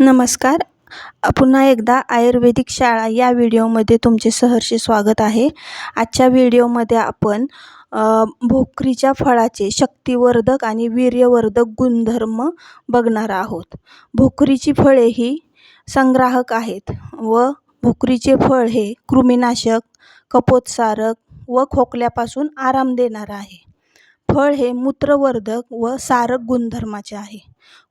नमस्कार. पुन्हा एकदा आयुर्वेदिक शाळा या व्हिडिओमध्ये तुमचे सहर्ष स्वागत आहे. आजच्या व्हिडिओमध्ये आपण भोकरीच्या फळाचे शक्तिवर्धक आणि वीर्यवर्धक गुणधर्म बघणार आहोत. भोकरीची फळे ही संग्राहक आहेत व भोकरीचे फळ हे कृमीनाशक कपोत्सारक व खोकल्यापासून आराम देणारं आहे. फळ हे मूत्रवर्धक व सारक गुणधर्माचे आहे.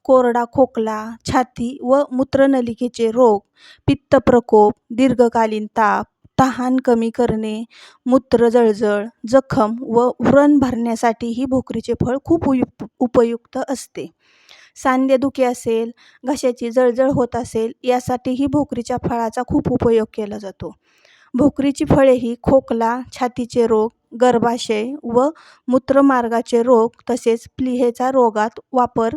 कोरडा खोकला छाती व मूत्रनलिकेचे रोग पित्त प्रकोप दीर्घकालीन ताप तहान कमी करणे मूत्र जळजळ जखम व व्रण भरण्यासाठी ही भोकरीचे फळ खूप उपयुक्त उपयुक्त असते. सांधेदुखी असेल घशाची जळजळ होत असेल यासाठीही भोकरीच्या फळाचा खूप उपयोग केला जातो. भोकरीची फळे ही खोकला छातीचे रोग गर्भाशय व मूत्रमार्गाचे रोग तसेच प्लीहेचा रोगात वापर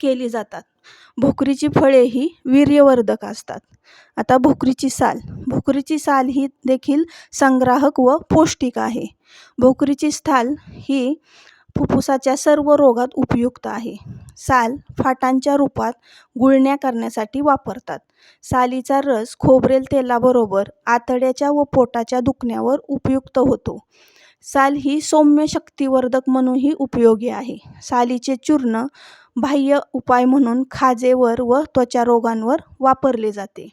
केली जातात. भोकरीची फळे ही वीर्यवर्धक असतात. आता भोकरीची साल. भोकरीची साल ही देखील संग्राहक व पौष्टिक आहे. भोकरीची साल ही फुफ्फुसाच्या सर्व रोगात उपयुक्त आहे. साल फाटांच्या रूपात गुळण्या करण्यासाठी वापरतात. सालीचा रस खोबरेल तेलाबरोबर आतड्याच्या व पोटाच्या दुखण्यावर उपयुक्त होतो. साल ही सौम्य शक्तिवर्धक म्हणूनही उपयोगी आहे. सालीचे चूर्ण बाह्य उपाय म्हणून खाजेवर व त्वचा रोगांवर वापरले जाते.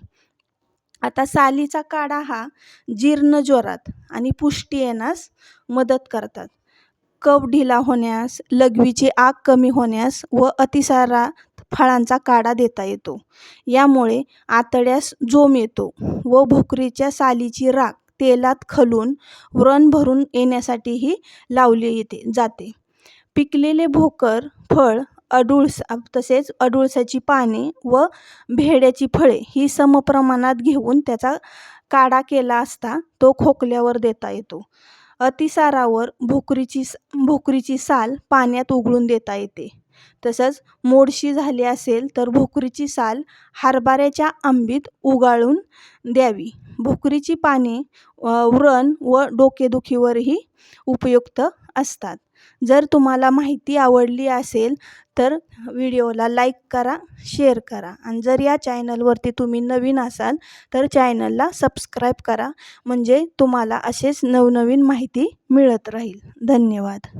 आता सालीचा काढा हा जीर्ण ज्वरात आणि पुष्टी येण्यास मदत करतात. कफ ढिला होण्यास लघवीची आग कमी होण्यास व अतिसारात फळांचा काढा देता येतो. यामुळे आतड्यास जोम येतो व भोकरीच्या सालीची राख तेलात खलून व्रण भरून येण्यासाठीही लावली येते जाते. पिकलेले भोकर फळ अडुळस तसेच अडुळसाची पाने व भेड्याची फळे ही समप्रमाणात घेऊन त्याचा काढा केला असता तो खोकल्यावर देता येतो. अतिसारावर भोकरीची भोकरीची साल पाण्यात उघळून देता येते. तसंच मोडशी झाली असेल तर भोकरीची साल हरभऱ्याच्या आंबीत उगाळून द्यावी. भोकरीची पाने व्रण व डोकेदुखीवरही उपयुक्त असतात. जर तुम्हाला माहिती आवडली असेल तर व्हिडिओला लाईक करा शेअर करा आणि जर या चॅनलवरती तुम्ही नवीन असाल तर चॅनलला सबस्क्राईब करा म्हणजे तुम्हाला असेच नवनवीन माहिती मिळत राहील. धन्यवाद.